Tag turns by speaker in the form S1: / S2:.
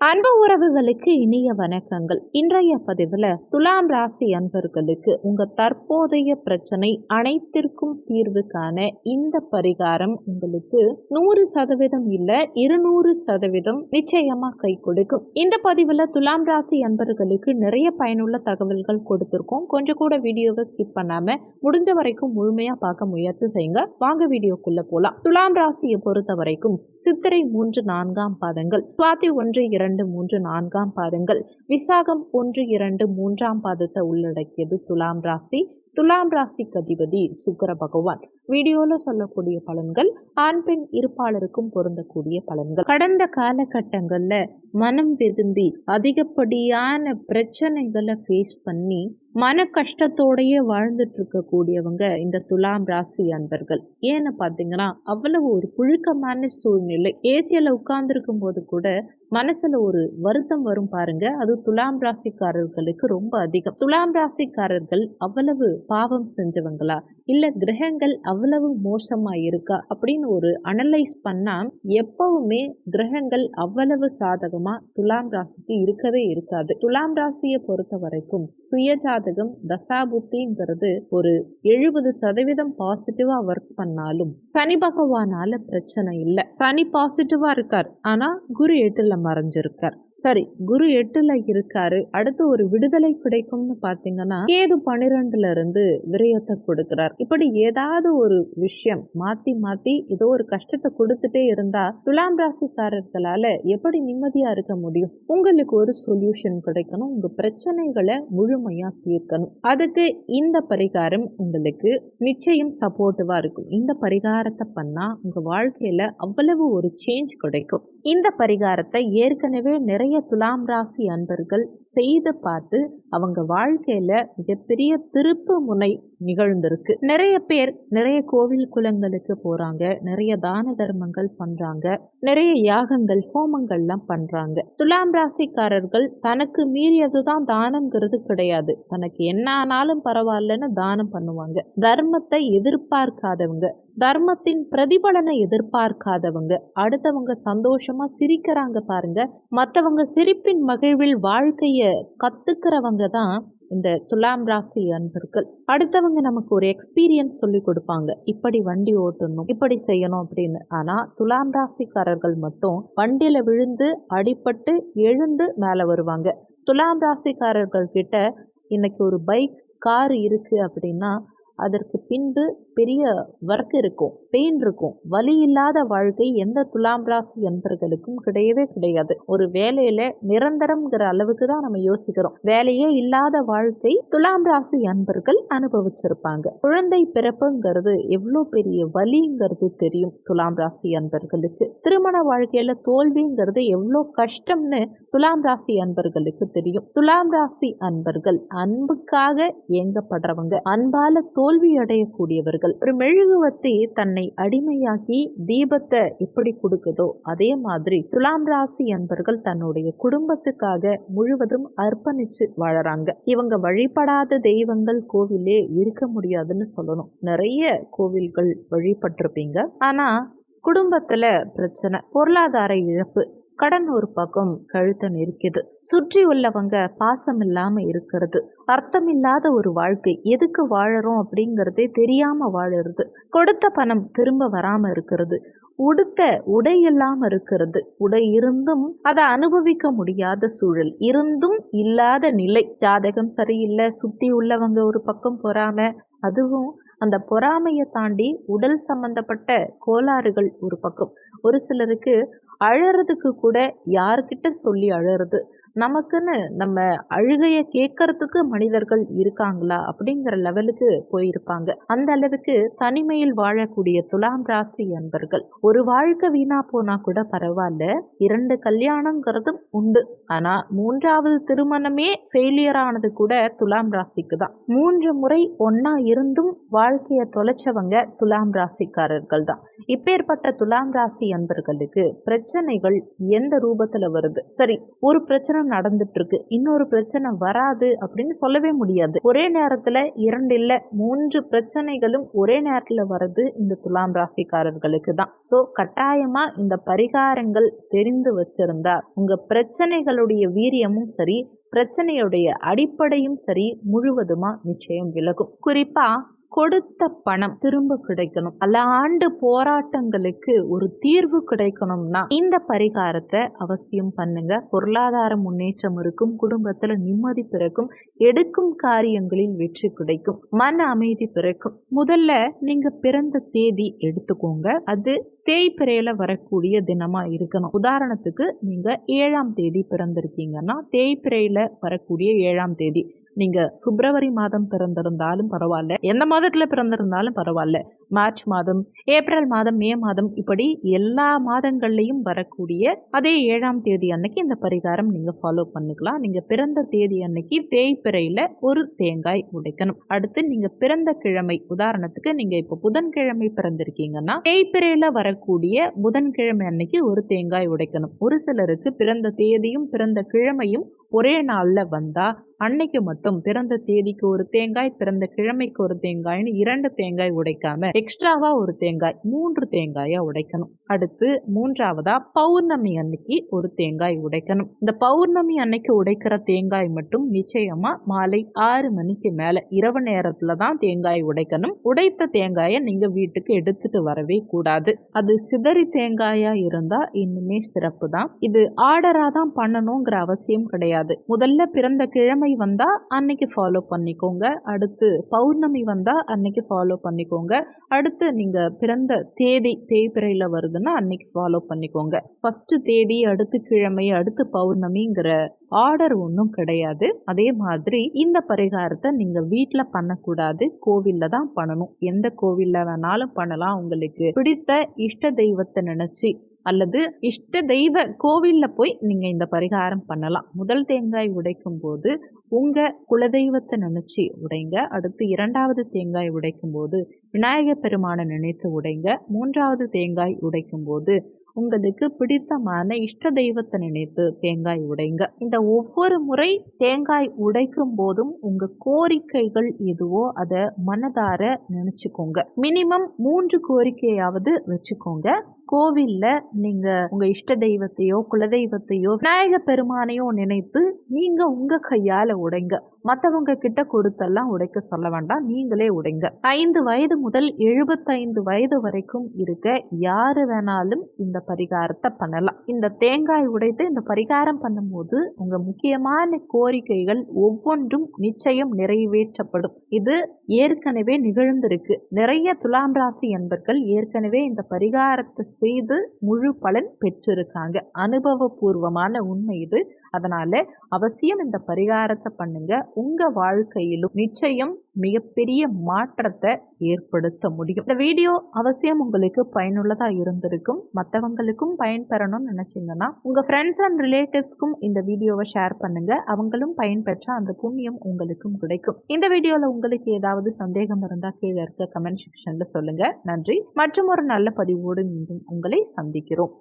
S1: அன்பு உறவுகளுக்கு இனிய வணக்கங்கள். இன்றைய பதிவில் துலாம் ராசி அன்பர்களுக்கு உங்க தற்போதைய பிரச்சனை அனைத்திற்கும் தீர்வு காண இந்த பரிகாரம் உங்களுக்கு நூறு சதவீதம் இல்ல இருநூறு சதவீதம் நிச்சயமா கை கொடுக்கும். இந்த பதிவில் துலாம் ராசி அன்பர்களுக்கு நிறைய பயனுள்ள தகவல்கள் கொடுத்துருக்கோம். கொஞ்சம் கூட வீடியோவை ஸ்கிப் பண்ணாம முடிஞ்ச வரைக்கும் முழுமையா பார்க்க முயற்சி செய்யுங்க. வாங்க வீடியோக்குள்ள போலாம். துலாம் ராசியை பொறுத்த வரைக்கும் சித்திரை மூன்று நான்காம் பாதங்கள். சுவாதி ஒன்று இரண்டு மூன்று நான்காம் பாதங்கள். விசாகம் ஒன்று இரண்டு மூன்றாம் பாதத்தை உள்ளடக்கியது துலாம் ராசி. துலாம் ராசிக்கு அதிபதி சுக்கர பகவான். வீடியோல சொல்லக்கூடிய பலன்கள் ஆண் பெண் இருப்பாளருக்கும் பொருந்தக்கூடிய பலன்கள். கடந்த காலகட்டங்கள்ல மனம் விரும்பி அதிகப்படியான பிரச்சனைகளை ஃபேஸ் பண்ணி மன கஷ்டத்தோடையே வாழ்ந்துட்டு இருக்கக்கூடியவங்க இந்த துலாம் ராசி அன்பர்கள். ஏன்னு பார்த்தீங்கன்னா அவ்வளவு ஒரு புழுக்கமான சூழ்நிலை. ஏசியில் உட்கார்ந்துருக்கும் போது கூட மனசுல ஒரு வருத்தம் வரும் பாருங்க. அது துலாம் ராசிக்காரர்களுக்கு ரொம்ப அதிகம். துலாம் ராசிக்காரர்கள் அவ்வளவு பாவம் செஞ்சவங்களா? இல்ல கிரகங்கள் அவ்வளவு மோசமா இருக்கா? அப்படின்னு ஒரு அனலைஸ் பண்ணா எப்பவுமே கிரகங்கள் அவ்வளவு சாதகமா துலாம் ராசிக்கு இருக்கவே இருக்காது. துலாம் ராசியை பொறுத்த வரைக்கும் சுயஜாதகம் தசாபுத்திங்கிறது ஒரு எழுபது சதவீதம் பாசிட்டிவா ஒர்க் பண்ணாலும் சனி பகவானால பிரச்சனை இல்லை. சனி பாசிட்டிவா இருக்கார். ஆனா குரு எட்டுல மறைஞ்சிருக்கார். சரி குரு எட்டுல இருக்காரு. அடுத்து ஒரு விடுதலை கிடைக்கும்னு பாத்தீங்கன்னா கேது பனிரெண்டுல இருந்து விரயத்தை கொடுக்கிறார். இப்படி ஏதாவது ஒரு விஷயம் மாத்தி மாத்தி ஏதோ ஒரு கஷ்டத்தை கொடுத்துட்டே இருந்தா துலாம் ராசிக்காரர்களால எப்படி நிம்மதியா இருக்க முடியும்? உங்களுக்கு ஒரு சொல்யூஷன் கிடைக்கணும். உங்க பிரச்சனைகளை முழுமையா தீர்க்கணும். அதுக்கு இந்த பரிகாரம் உங்களுக்கு நிச்சயம் சப்போர்ட்டிவா இருக்கும். இந்த பரிகாரத்தை பண்ணா உங்க வாழ்க்கையில அவ்வளவு ஒரு சேஞ்ச் கிடைக்கும். இந்த பரிகாரத்தை ஏற்கனவே நிறைய துலாம் ராசி அன்பர்கள் செய்து பார்த்து அவங்க வாழ்க்கையில மிகப்பெரிய திருப்பு முனை நிகழ்ந்திருக்கு. நிறைய பேர் நிறைய கோவில் குலங்களுக்கு போறாங்க. நிறைய தான தர்மங்கள் பண்றாங்க. நிறைய யாகங்கள் ஹோமங்கள்லாம் பண்றாங்க. துலாம் ராசிக்காரர்கள் தனக்கு மீறியதுதான் தானம்ங்கிறது கிடையாது. தனக்கு என்ன ஆனாலும் பரவாயில்லன்னு தானம் பண்ணுவாங்க. தர்மத்தை எதிர்பார்க்காதவங்க தர்மத்தின் பிரதிபலனை எதிர்பார்க்காதவங்க அடுத்தவங்க சந்தோஷமா சிரிக்கிறாங்க பாருங்க. மற்றவங்க சிரிப்பின் மகிழ்வில் வாழ்க்கைய கத்துக்கிறவங்க தான் இந்த துலாம் ராசி அன்பர்கள் அடுத்தவங்க நமக்கு ஒரு எக்ஸ்பீரியன்ஸ் சொல்லி கொடுப்பாங்க. இப்படி வண்டி ஓட்டணும் இப்படி செய்யணும் அப்படின்னு. ஆனா துலாம் ராசிக்காரர்கள் மட்டும் வண்டியில விழுந்து அடிபட்டு எழுந்து மேல வருவாங்க. துலாம் ராசிக்காரர்கள் கிட்ட இன்னைக்கு ஒரு பைக் கார் இருக்கு அப்படின்னா அதற்கு பின்பு பெரிய ஒர்க் இருக்கும் பெயின் இருக்கும். வலி இல்லாத வாழ்க்கை எந்த துலாம் ராசி என்பர்களுக்கும் கிடையவே கிடையாது. ஒரு வேலையில நிரந்தரம்ங்கிற அளவுக்கு தான் நம்ம யோசிக்கிறோம். வேலையே இல்லாத வாழ்க்கை துலாம் ராசி அன்பர்கள் அனுபவிச்சிருப்பாங்க. குழந்தை பிறப்புங்கிறது எவ்வளோ பெரிய வலிங்கிறது தெரியும் துலாம் ராசி அன்பர்களுக்கு. திருமண வாழ்க்கையில தோல்விங்கிறது எவ்வளோ கஷ்டம்னு துலாம் ராசி அன்பர்களுக்கு தெரியும். துலாம் ராசி அன்பர்கள் அன்புக்காக இயங்கப்படுறவங்க அன்பால தோல்வி அடையக்கூடியவர்கள். ஒரு மெழுகுவத்தி தன்னை அடிமையாக்கி தீபத்தை எப்படி கொடுக்குதோ? அதே மாதிரி துலாம் ராசி அன்பர்கள் தன்னுடைய குடும்பத்துக்காக முழுவதும் அர்ப்பணிச்சு வாழறாங்க. இவங்க வழிபடாத தெய்வங்கள் கோவிலே இருக்க முடியாதுன்னு சொல்லணும். நிறைய கோவில்கள் வழிபட்டிருப்பீங்க. ஆனா குடும்பத்துல பிரச்சனை பொருளாதார இழப்பு கடன் ஒரு பக்கம் கழுத்தை நெருக்கிது சுற்றி உள்ளவங்க பாசம் இல்லாம இருக்கிறது. அர்த்தமில்லாத ஒரு வாழ்க்கை. எதுக்கு வாழறோம் அப்படிங்கிறதே தெரியாம வாழறது. கொடுத்த பணம் திரும்ப வராம இருக்கிறது. உடுத்த உடை இல்லாம இருக்கிறது. உடை இருந்தும் அதை அனுபவிக்க முடியாத சூழல். இருந்தும் இல்லாத நிலை. ஜாதகம் சரியில்லை. சுத்தி உள்ளவங்க ஒரு பக்கம் பொறாம. அதுவும் அந்த பொறாமையை தாண்டி உடல் சம்பந்தப்பட்ட கோளாறுகள் ஒரு பக்கம். ஒரு சிலருக்கு அழறதுக்கு கூட யார்கிட்ட சொல்லி அழறது? நமக்குன்னு நம்ம அழுகைய கேட்கறதுக்கு மனிதர்கள் இருக்காங்களா அப்படிங்கிற லெவலுக்கு போயிருப்பாங்க. அந்த அளவுக்கு தனிமையில் வாழக்கூடிய துலாம் ராசி அன்பர்கள். ஒரு வாழ்க்கை வீணா போனா கூட பரவாயில்ல இரண்டு கல்யாணங்கிறதும் உண்டு. ஆனா மூன்றாவது திருமணமே ஃபெயிலியர் ஆனது கூட துலாம் ராசிக்கு தான். மூன்று முறை ஒன்னா இருந்தும் வாழ்க்கைய தொலைச்சவங்க துலாம் ராசிக்காரர்கள் தான். இப்பேற்பட்ட துலாம் ராசி அன்பர்களுக்கு பிரச்சனைகள் எந்த ரூபத்துல வருது? சரி ஒரு பிரச்சனை தான் நடந்துட்டு இருக்கு இன்னொரு பிரச்சனை வராது அப்படின்னு சொல்லவே முடியாது. ஒரே நேரத்துல இரண்டு இல்ல மூன்று பிரச்சனைகளும் ஒரே நேரத்துல வர்றது இந்த துலாம் ராசிக்காரர்களுக்கு தான். ஸோ கட்டாயமா இந்த பரிகாரங்கள் தெரிந்து வச்சிருந்தா உங்க பிரச்சனைகளுடைய வீரியமும் சரி பிரச்சனையுடைய அடிப்படையும் சரி முழுவதுமா நிச்சயம் விலகும். குறிப்பா கொடுத்த பணம் திரும்ப கிடைக்கணும். பல ஆண்டு போராட்டங்களுக்கு ஒரு தீர்வு கிடைக்கணும்னா இந்த பரிகாரத்தை அவசியம் பண்ணுங்க. பொருளாதார முன்னேற்றம் இருக்கும் குடும்பத்துல நிம்மதி பிறக்கும் எடுக்கும் காரியங்களில் வெற்றி கிடைக்கும் மன அமைதி பிறக்கும். முதல்ல நீங்க பிறந்த தேதி எடுத்துக்கோங்க. அது தேய்பிறையில வரக்கூடிய தினமா இருக்கணும். உதாரணத்துக்கு நீங்க ஏழாம் தேதி பிறந்திருக்கீங்கன்னா தேய்பிறையில வரக்கூடிய ஏழாம் தேதி. நீங்க பிப்ரவரி மாதம் பிறந்திருந்தாலும் பரவாயில்ல. எந்த மாதத்துல பிறந்திருந்தாலும் பரவாயில்ல. மார்ச் மாதம் ஏப்ரல் மாதம் மே மாதம் இப்படி எல்லா மாதங்கள்லையும் வரக்கூடிய அதே ஏழாம் தேதி அன்னைக்கு இந்த பரிகாரம் நீங்க ஃபாலோ பண்ணிக்கலாம். நீங்க பிறந்த தேதி அன்னைக்கு தேய்பிறையில ஒரு தேங்காய் உடைக்கணும். அடுத்து நீங்க பிறந்த கிழமை உதாரணத்துக்கு நீங்க இப்போ புதன்கிழமை பிறந்திருக்கீங்கன்னா தேய்பிறையில வரக்கூடிய புதன்கிழமை அன்னைக்கு ஒரு தேங்காய் உடைக்கணும். ஒரு சிலருக்கு பிறந்த தேதியும் பிறந்த கிழமையும் ஒரே நாளில் வந்தால் அன்னைக்கு மட்டும் பிறந்த தேதிக்கு ஒரு தேங்காய் பிறந்த கிழமைக்கு ஒரு தேங்காய்னு இரண்டு தேங்காய் உடைக்காம எக்ஸ்ட்ராவா ஒரு தேங்காய் மூன்று தேங்காயா உடைக்கணும். அடுத்து மூன்றாவதா பௌர்ணமி அன்னைக்கு ஒரு தேங்காய் உடைக்கணும். இந்த பௌர்ணமி அன்னைக்கு உடைக்கிற தேங்காய் மட்டும் நிச்சயமா மாலை ஆறு மணிக்கு மேல இரவு நேரத்துல தான் தேங்காய் உடைக்கணும். உடைத்த தேங்காயை நீங்க வீட்டுக்கு எடுத்துட்டு வரவே கூடாது. அது சிதறி தேங்காயா இருந்தா இன்னுமே சிறப்பு தான் இது ஆர்டரா தான் பண்ணணுங்கிற அவசியம் கிடையாது. முதல்ல பிறந்த கிழமை வந்தா அன்னைக்கு ஃபாலோ பண்ணிக்கோங்க. அடுத்து பௌர்ணமி வந்தா அன்னைக்கு ஃபாலோ பண்ணிக்கோங்க. அடுத்து நீங்க பிறந்த தேதி தேய்பிறையில வருதுன்னா அன்னைக்கு ஃபாலோ பண்ணிக்கோங்க. ஃபர்ஸ்ட் தேதி அடுத்து கிழமை அடுத்து பௌர்ணமிங்கிற ஆர்டர் ஒன்றும் கிடையாது. அதே மாதிரி இந்த பரிகாரத்தை நீங்க வீட்டில் பண்ணக்கூடாது. கோவில்ல தான் பண்ணணும். எந்த கோவில்ல வேணாலும் பண்ணலாம். உங்களுக்கு பிடித்த இஷ்ட தெய்வத்தை நினைச்சு அல்லது இஷ்ட தெய்வ கோவிலில் போய் நீங்கள் இந்த பரிகாரம் பண்ணலாம். முதல் தேங்காய் உடைக்கும் போது உங்கள் குலதெய்வத்தை நினச்சி உடைங்க. அடுத்து இரண்டாவது தேங்காய் உடைக்கும் போது விநாயகர் பெருமானை நினைத்து உடைங்க. மூன்றாவது தேங்காய் உடைக்கும் போது உங்களுக்கு பிடித்தமான இஷ்ட தெய்வத்தை நினைத்து தேங்காய் உடைங்க. இந்த ஒவ்வொரு முறை தேங்காய் உடைக்கும் போதும் உங்க கோரிக்கைகள் எதுவோ அதை மனதார நினைச்சுக்கோங்க. மினிமம் மூன்று கோரிக்கையாவது வச்சுக்கோங்க. கோவில்ல நீங்க உங்க இஷ்ட தெய்வத்தையோ குலதெய்வத்தையோ விநாயக பெருமானையோ நினைத்து நீங்க உங்க கையால உடைங்க. மற்றவங்க கிட்ட கொடுத்தெல்லாம் உடைக்க சொல்ல வேண்டாம். நீங்களே உடைங்க. ஐந்து வயது முதல் எழுபத்தைந்து வயது வரைக்கும் இருக்க யாரு வேணாலும் இந்த பரிகாரத்தை பண்ணலாம். இந்த தேங்காய் உடைத்து இந்த பரிகாரம் பண்ணும்போது உங்க முக்கியமான கோரிக்கைகள் ஒவ்வொன்றும் நிச்சயம் நிறைவேற்றப்படும். இது ஏற்கனவே நிகழ்ந்திருக்கு. நிறைய துலாம் ராசி என்பர்கள் ஏற்கனவே இந்த பரிகாரத்தை செய்து முழு பலன் பெற்றிருக்காங்க. அனுபவபூர்வமான உண்மை இது. அதனால அவசியம் இந்த பரிகாரத்தை பண்ணுங்க. உங்க வாழ்க்கையிலும் நிச்சயம் மிகப்பெரிய மாற்றத்தை ஏற்படுத்த முடியும். இந்த வீடியோ அவசியம் உங்களுக்கு பயனுள்ளதா இருந்திருக்கும். மற்றவங்களுக்கும் பயன்பெறணும்னு நினைச்சீங்கன்னா உங்க ஃப்ரெண்ட்ஸ் அண்ட் ரிலேட்டிவ்ஸ்க்கும் இந்த வீடியோவை ஷேர் பண்ணுங்க. அவங்களும் பயன்பெற்ற அந்த புண்ணியம் உங்களுக்கும் கிடைக்கும். இந்த வீடியோல உங்களுக்கு ஏதாவது சந்தேகம் இருந்தா கீழே இருக்க கமெண்ட் செக்ஷன்ல சொல்லுங்க. நன்றி. மற்றும் ஒரு நல்ல பதிவோடு மீண்டும் உங்களை சந்திக்கிறோம்.